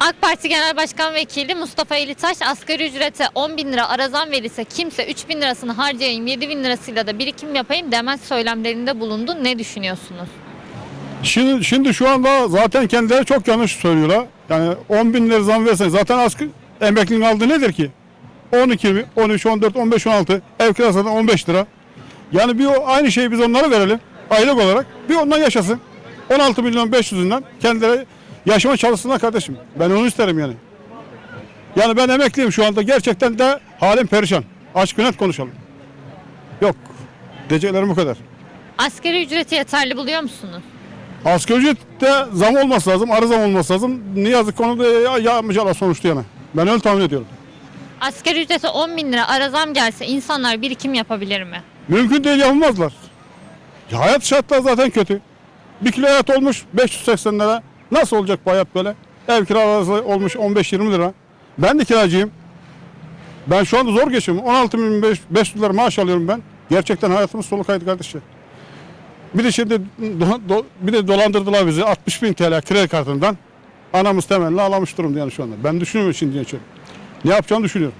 AK Parti Genel Başkan Vekili Mustafa Elitaş asgari ücrete 10 bin lira ara zam verirse kimse 3 bin lirasını harcayayım 7 bin lirasıyla da birikim yapayım demez söylemlerinde bulundu. Ne düşünüyorsunuz? Şimdi, şimdi şu anda zaten kendileri çok yanlış söylüyorlar. Yani 10 bin lira zam versen zaten asgari emeklinin aldığı nedir ki? 12, 13, 14, 15, 16 ev kirası da 15 lira. Yani bir aynı şeyi biz onlara verelim aylık olarak. Bir ondan yaşasın. 16 milyon 500'ünden kendileri yaşama çalışsınlar kardeşim. Ben onu isterim yani. Yani ben emekliyim şu anda. Gerçekten de halim perişan. Açık net konuşalım. Yok. Diyeceklerim bu kadar. Asgari ücreti yeterli buluyor musunuz? Asgari ücrette zam olması lazım, arı zam olması lazım. Ne yazık ki onu da ya, yapmayacaklar sonuçta yani. Ben öyle tahmin ediyorum. Asgari ücrete 10 bin lira ara zam gelse insanlar birikim yapabilir mi? Mümkün değil yapamazlar. Ya hayat şartları zaten kötü. Bir kilo hayat olmuş 580 lira. Nasıl olacak bu hayat böyle? Ev kiraları olmuş 15-20 lira. Ben de kiracıyım. Ben şu anda zor geçiyorum. 16.500 lira maaş alıyorum ben. Gerçekten hayatımız sonu kaydı kardeşim. Bir de şimdi do- do- bir de dolandırdılar bizi 60 bin TL kredi kartından. Anamız temelini alamış durumda yani şu anda. Ben düşünüyorum şimdi için. Ne yapacağımı düşünüyorum.